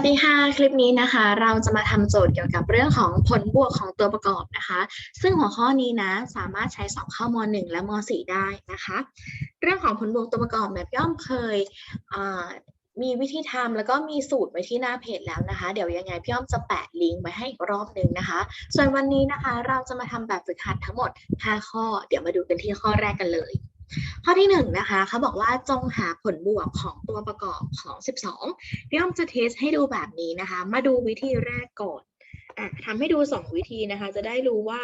วัสดีค่ะคลิปนี้นะคะ เราจะมาทำโจทย์เกี่ยวกับเรื่องของผลบวกของตัวประกอบนะคะ ซึ่งหัวข้อนี้นะสามารถใช้สอบเข้ามหนึ่งและมสี่ได้นะคะ เรื่องของผลบวกตัวประกอบแบบย่อมเคยมีวิธีทำแล้วก็มีสูตรไว้ที่หน้าเพจแล้วนะคะ เดี๋ยวยังไงพี่อ้อมจะแปะลิงก์ไว้ให้อีกรอบหนึ่งนะคะ ส่วนวันนี้นะคะ เราจะมาทำแบบฝึกหัดทั้งหมด 5 ข้อ เดี๋ยวมาดูกันที่ข้อแรกกันเลย ข้อที่หนึ่งนะคะเขาบอกว่าจงหาผลบวกของตัวประกอบของ 12 พี่อ้อมจะเทสให้ดูแบบนี้นะคะ มาดูวิธีแรกก่อน อะทำให้ดู 2 วิธีนะคะ จะได้รู้ว่า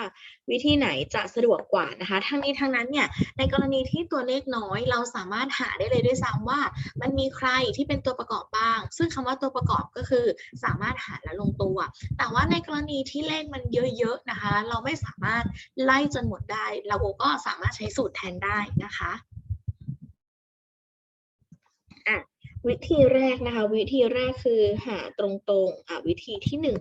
วิธีไหนจะสะดวกกว่านะคะ ทั้งนี้ทั้งนั้นเนี่ยในกรณีที่ตัวเลขน้อยเราสามารถหาได้เลยด้วยซ้ำว่า มันมีใครที่เป็นตัวประกอบบ้าง ซึ่งคำว่าตัวประกอบก็คือสามารถหาและลงตัว แต่ว่าในกรณีที่เลขมันเยอะๆนะคะ เราไม่สามารถไล่จนหมดได้ เราก็สามารถใช้สูตรแทนได้นะคะอะวิธีแรกนะคะ วิธีแรกคือหาตรงๆอะวิธีที่หนึ่ง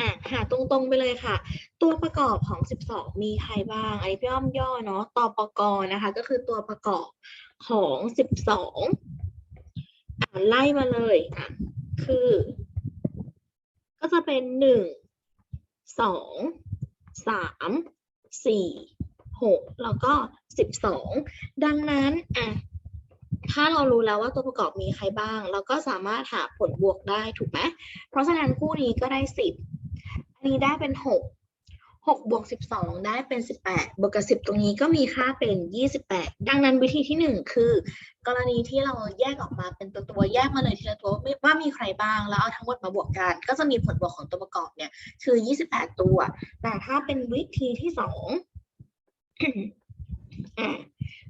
อะหาตรงๆไปเลยค่ะ ตัวประกอบของ 12 มีใครบ้าง อันนี้พี่อ้อมย่อเนาะตอปกนะคะ ก็คือตัวประกอบของ 12อะไล่มาเลยอะคือ ก็จะเป็นหนึ่งสองสามสี่หกแล้วก็สิบสองดังนั้นอะถ้าเรารู้แล้วว่าตัวประกอบมีใครบ้าง เราก็สามารถหาผลบวกได้ถูกไหม เพราะฉะนั้นคู่นี้ก็ได้สิบ อันนี้ได้เป็นหกหกบวกสิบสองได้เป็นสิบแปดบวกกับสิบตรงนี้ก็มีค่าเป็นยี่สิบแปดดังนั้นวิธีที่หนึ่งคือ กรณีที่เราแยกออกมาเป็นตัวตัวๆแยกมาเลยทีละตัวว่ามีใครบ้างแล้วเอาทั้งหมดมาบวกกัน ก็จะมีผลบวกของตัวประกอบเนี่ย คือ28ตัว แต่ถ้าเป็นวิธีที่สอง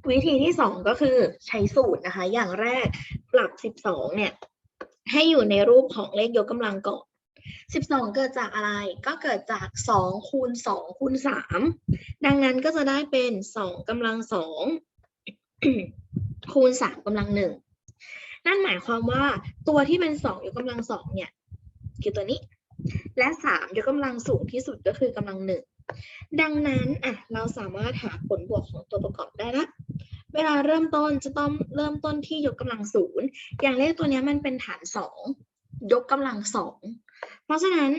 วิธีที่สองก็คือใช้สูตรนะคะ อย่างแรกปรับ12เนี่ย ให้อยู่ในรูปของเลขยกกำลังก่อน 12 เกิดจากอะไรก็เกิดจาก 2 คูณ 2 คูณ 3 ดังนั้นก็จะได้เป็น 2กำลัง 2 คูณ 3กำลัง 1 นั่นหมายความว่าตัวที่เป็น 2 ยกกำลัง 2 เนี่ย คือตัวนี้ และ 3 ยกกำลังสูงที่สุดก็คือกำลัง 1 ดังนั้นอะเราสามารถหาผลบวกของตัวประกอบได้ละเวลาเริ่มต้นจะต้องเริ่มต้นที่ยกกำลังศูนย์อย่างเลขตัวนี้มันเป็นฐานสองยกกำลังสอง เพราะฉะนั้น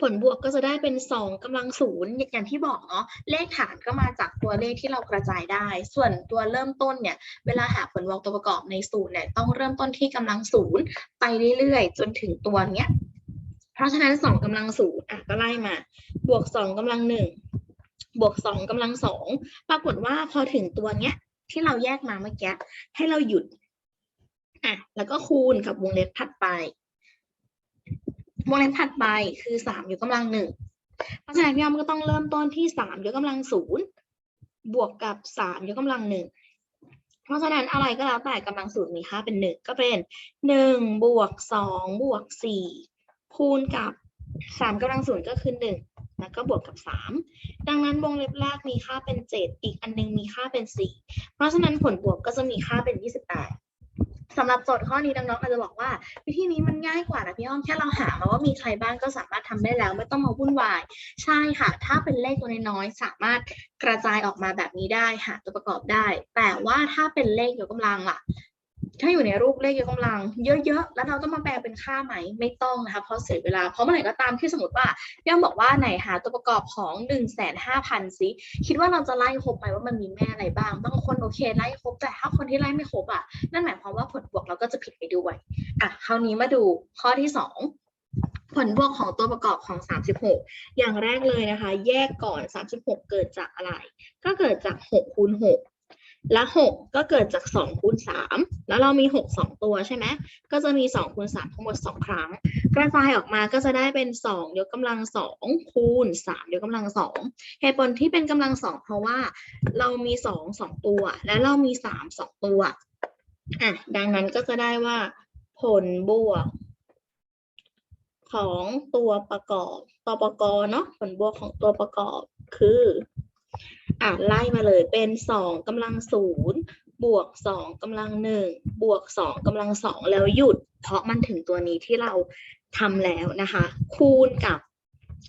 ผลบวกก็จะได้เป็นสองกำลังศูนย์อย่างที่บอกเนาะเลขฐานก็มาจากตัวเลขที่เรากระจายได้ ส่วนตัวเริ่มต้นเนี่ย เวลาหาผลบวกตัวประกอบในสูตรเนี่ยต้องเริ่มต้นที่กำลังศูนย์ไปเรื่อยๆ จนถึงตัวเนี้ย เพราะฉะนั้นสองกำลังศูนย์อะก็ไล่มา บวกสองกำลังหนึ่งบวกสองกำลังสองปรากฏว่าพอถึงตัวเนี้ย ที่เราแยกมาเมื่อกี้ให้เราหยุดอะแล้วก็คูณกับวงเล็บถัดไป วงเล็บถัดไปคือสามยกกำลังหนึ่งเพราะฉะนั้นพี่อ้อมก็ต้องเริ่มต้นที่สามยกกำลังศูนย์บวกกับสามยกกำลังหนึ่งเพราะฉะนั้นอะไรก็แล้วแต่กำลังศูนย์มีค่าเป็นหนึ่งก็เป็นหนึ่งบวกสองบวกสี่คูณกับสามกำลังศูนย์ก็คือหนึ่งแล้วก็บวกกับสามดังนั้นวงเล็บแรกมีค่าเป็น7อีกอันนึงมีค่าเป็น4เพราะฉะนั้นผลบวกก็จะมีค่าเป็น28สำหรับโจทย์ข้อนี้น้องๆอาจจะบอกว่า วิธีนี้มันง่ายกว่านะพี่อ้อมแค่เราหามาว่ามีใครบ้างก็สามารถทำได้แล้ว ไม่ต้องมาวุ่นวาย ใช่ค่ะ ถ้าเป็นเลขตัวน้อยๆสามารถกระจายออกมาแบบนี้ได้หาตัวประกอบได้ แต่ว่าถ้าเป็นเลขยกกำลังล่ะ ถ้าอยู่ในรูปเลขยกกำลัง เยอะๆ แล้วเราต้องมาแปลเป็นค่าไหม ไม่ต้องนะคะ เพราะเสียเวลา เพราะเมื่อไหร่ก็ตามที่สมมติว่าพี่อ้อมบอกว่าไหนหาตัวประกอบของ1นึ่งแสนห้าพันสิคิดว่าเราจะไล่ครบไหมว่ามันมีแม่อะไรบ้าง บางคนโอเคไล่ครบ แต่ถ้าคนที่ไล่ไม่ครบอะ นั่นหมายความว่าผลบวกเราก็จะผิดไปด้วย อะ คราวนี้มาดูข้อที่สองผลบวกของตัวประกอบของ 36 อย่างแรกเลยนะคะ แยกก่อน 36 เกิดจากอะไร ก็เกิดจาก6คูณ6 และ6ก็เกิดจาก2คูณ3แล้วเรามี6 2ตัวใช่ไหมก็จะมี2คูณ3ทั้งหมด2ครั้ง กระจายออกมาก็จะได้เป็น2ยกกำลัง2คูณ3ยกกำลัง2เหตุผลที่เป็นกำลัง2เพราะว่าเรามี2 2ตัว และเรามี3 2ตัวอะดังนั้นก็จะได้ว่า ผลบวกของตัวประกอบตัวประกอบเนาะผลบวกของตัวประกอบคือ อะไล่มาเลยเป็นสองกำลังศูนย์บวกสองกำลังหนึ่งบวกสองกำลังสองแล้วหยุด เพราะมันถึงตัวนี้ที่เราทำแล้วนะคะ คูณกับ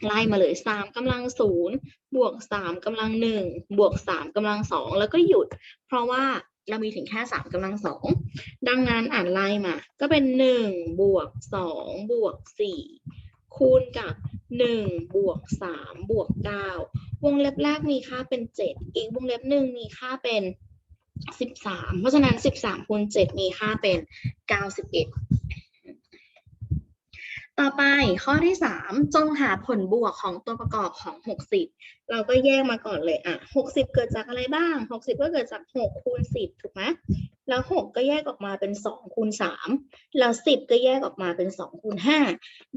ไล่มาเลยสามกำลังศูนย์บวกสามกำลังหนึ่งบวกสามกำลังสองแล้วก็หยุด เพราะว่าเรามีถึงแค่สามกำลังสองดังนั้นอ่านไล่มา ก็เป็นหนึ่งบวกสองบวกสี่คูณกับหนึ่งบวกสามบวกเก้า วงเล็บแรกมีค่าเป็นเจ็ดอีกวงเล็บหนึ่งมีค่าเป็นสิบสามเพราะฉะนั้นสิบสามคูณเจ็ดมีค่าเป็นเก้าสิบเอ็ดต่อไปข้อที่สามจงหาผลบวกของตัวประกอบของหกสิบเราก็แยกมาก่อนเลยอะหกสิบเกิดจากอะไรบ้างหกสิบก็เกิดจากหกคูณสิบถูกไหมแล้วหกก็แยกออกมาเป็นสองคูณสามแล้วสิบก็แยกออกมาเป็นสองคูณห้า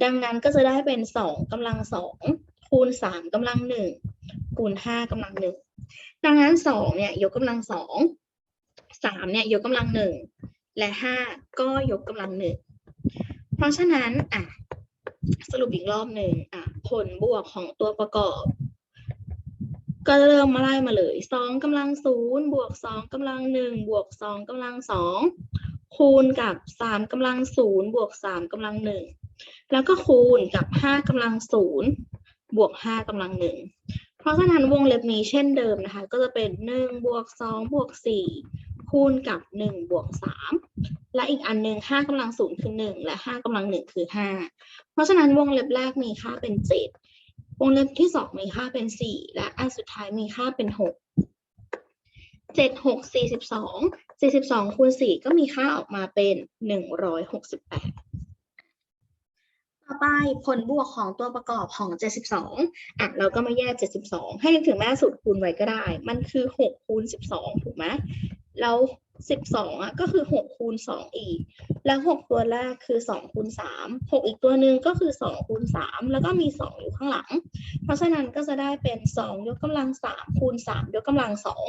ดังนั้นก็จะได้เป็นสองกำลังสองคูณสามกำลังหนึ่ง คูณห้ากำลังหนึ่งดังนั้นสองเนี่ยยกกำลังสองสามเนี่ยยกกำลังหนึ่งและห้าก็ยกกำลังหนึ่งเพราะฉะนั้นอะสรุปอีกรอบหนึ่งอะผลบวกของตัวประกอบ ก็เริ่มมาไล่มาเลยสองกำลังศูนย์บวกสองกำลังหนึ่งบวกสองกำลังสองคูณกับสามกำลังศูนย์บวกสามกำลังหนึ่งแล้วก็คูณกับห้ากำลังศูนย์บวกห้ากำลังหนึ่ง เพราะฉะนั้นวงเล็บนี้เช่นเดิมนะคะ ก็จะเป็น1บวก2บวก4คูณกับ1บวก3และอีกอันหนึ่ง5กำลังศูนย์คือ 1 และ 5กำลัง1คือ 5 เพราะฉะนั้นวงเล็บแรกมีค่าเป็น 7 วงเล็บที่ 2 มีค่าเป็น 4 และอันสุดท้ายมีค่าเป็น 6 7 6 42 42คูณ4ก็มีค่าออกมาเป็น 168 ต่อไปผลบวกของตัวประกอบของเจ็ดสิบสองอะ เราก็มาแยกเจ็ดสิบสองให้นึกถึงแม่สูตรคูณไว้ก็ได้ มันคือหกคูณสิบสองถูกไหมแล้วสิบสองอะ ก็คือหกคูณสองอีก แล้วหกตัวแรกคือสองคูณสามหกอีกตัวหนึ่งก็คือสองคูณสามแล้วก็มีสองอยู่ข้างหลัง เพราะฉะนั้นก็จะได้เป็นสองยกกำลังสามคูณสามยกกำลังสอง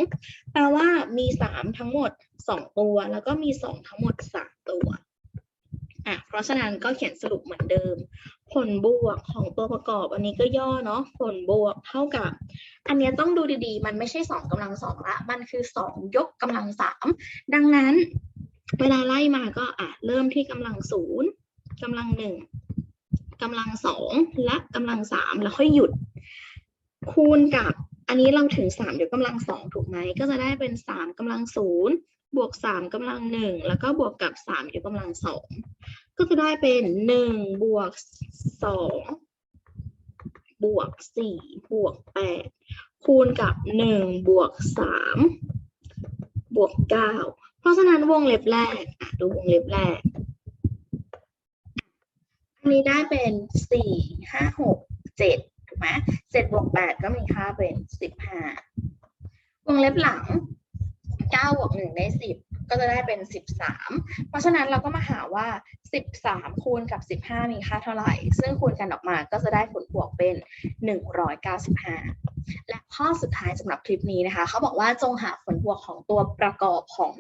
แปลว่ามีสามทั้งหมดสองตัว แล้วก็มีสองทั้งหมดสามตัว อะเพราะฉะนั้นก็เขียนสรุปเหมือนเดิม ผลบวกของตัวประกอบ อันนี้ก็ย่อเนาะผลบวกเท่ากับ อันเนี้ยต้องดูดีๆ มันไม่ใช่สองกำลังสองละ มันคือสองยกกำลังสามดังนั้น เวลาไล่มาก็อะเริ่มที่กำลังศูนย์กำลังหนึ่งกำลังสองและกำลังสามแล้วค่อยหยุด คูณกับอันนี้เราถึงสามยกกำลังสองถูกไหมก็จะได้เป็นสามกำลังศูนย์ บวกสามกำลังหนึ่งแล้วก็บวกกับสามยกกำลังสองก็จะได้เป็นหนึ่งบวกสองบวกสี่บวกแปดคูณกับหนึ่งบวกสามบวกเก้าเพราะฉะนั้นวงเล็บแรกอะดูวงเล็บแรก อันนี้ได้เป็นสี่ห้าหกเจ็ดถูกไหมเจ็ดบวกแปดก็มีค่าเป็นสิบห้าวงเล็บหลัง เก้าบวกหนึ่งได้สิบก็จะได้เป็นสิบสามเพราะฉะนั้นเราก็มาหาว่าสิบสามคูณกับสิบห้ามีค่าเท่าไหร่ ซึ่งคูณกันออกมาก็จะได้ผลบวกเป็นหนึ่งร้อยเก้าสิบห้าและข้อสุดท้ายสำหรับคลิปนี้นะคะ เขาบอกว่าจงหาผลบวกของตัวประกอบของ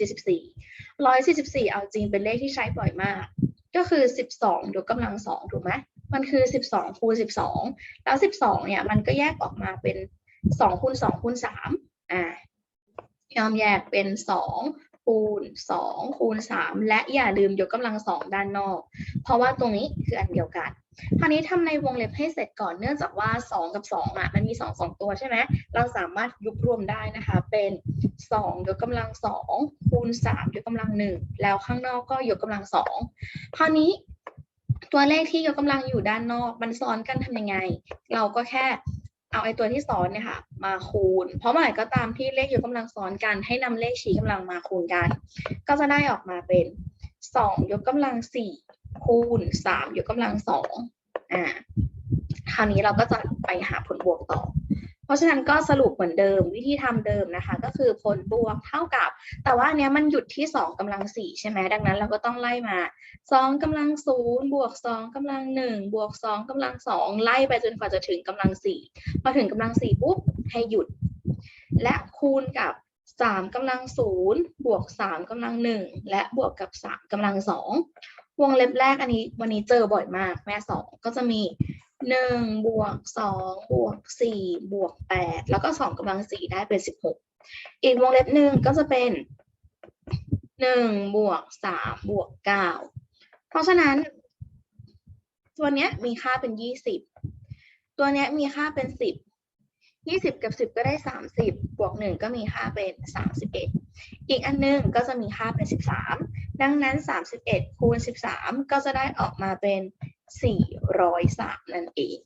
144 144 เอาจริงเป็นเลขที่ใช้บ่อยมาก ก็คือ 12ยกกำลังสองถูกไหม มันคือ 12 คูณ 12 แล้ว 12 เนี่ย มันก็แยกออกมาเป็น2คูณ2คูณ3อ่า ยอมแยกเป็น 2 คูณ 2 คูณ 3 และอย่าลืมยกกำลังสองด้านนอก เพราะว่าตรงนี้คืออันเดียวกันคราวนี้ทำในวงเล็บให้เสร็จก่อนเนื่องจากว่า 2 กับ2อะมันมี 2 2 ตัวใช่ไหมเราสามารถยุบรวมได้นะคะเป็น 2 ยกกำลัง 2 คูณ 3 ยกกำลัง 1 แล้วข้างนอกก็ยกกำลัง 2 คราวนี้ตัวเลขที่ยกกำลังอยู่ด้านนอก มันซ้อนกันทำยังไง เราก็แค่ เอาไอ้ตัวที่ซ้อนเนี่ยค่ะ มาคูณ เพราะเมื่อไหร่ก็ตามที่เลขยกกำลังซ้อนกันให้นำเลขชี้กำลังมาคูณกัน ก็จะได้ออกมาเป็นสองยกกำลังสี่คูณสามยกกำลังสองอ่าคราวนี้เราก็จะไปหาผลบวกต่อ ราะฉะนั้นก็สรุปเหมือนเดิม วิธีทำเดิมนะคะ ก็คือผลบวกเท่ากับ แต่ว่าอันเนี้ยมันหยุดที่ 2กำลัง 4 ใช่ไหมดังนั้นเราก็ต้องไล่มา 2กำลัง0บวก2กำลัง 1 บวก 2กำลัง 2 ไล่ไปจนกว่าจะถึงกำลัง 4 พอถึงกำลัง 4 ปุ๊บ ให้หยุด และคูณกับ3กำลัง0บวก3กำลัง 1 และบวกกับ 3กำลัง 2 วงเล็บแรกอันนี้วันนี้เจอบ่อยมากแม่สองก็จะมี หนึ่งบวกสองบวกสี่บวกแปดแล้วก็สองกำลังสี่ได้เป็นสิบหกอีกวงเล็บหนึ่งก็จะเป็นหนึ่งบวกสามบวกเก้าเพราะฉะนั้น ตัวเนี้ยมีค่าเป็นยี่สิบตัวเนี้ยมีค่าเป็นสิบยี่สิบกับสิบก็ได้สามสิบบวกหนึ่งก็มีค่าเป็นสามสิบเอ็ดอีกอันหนึงก็จะมีค่าเป็นสิบสามดังนั้นสามสิบเอ็ดคูณสิบสามก็จะได้ออกมาเป็น สี่ร้อยสามนั่นเอง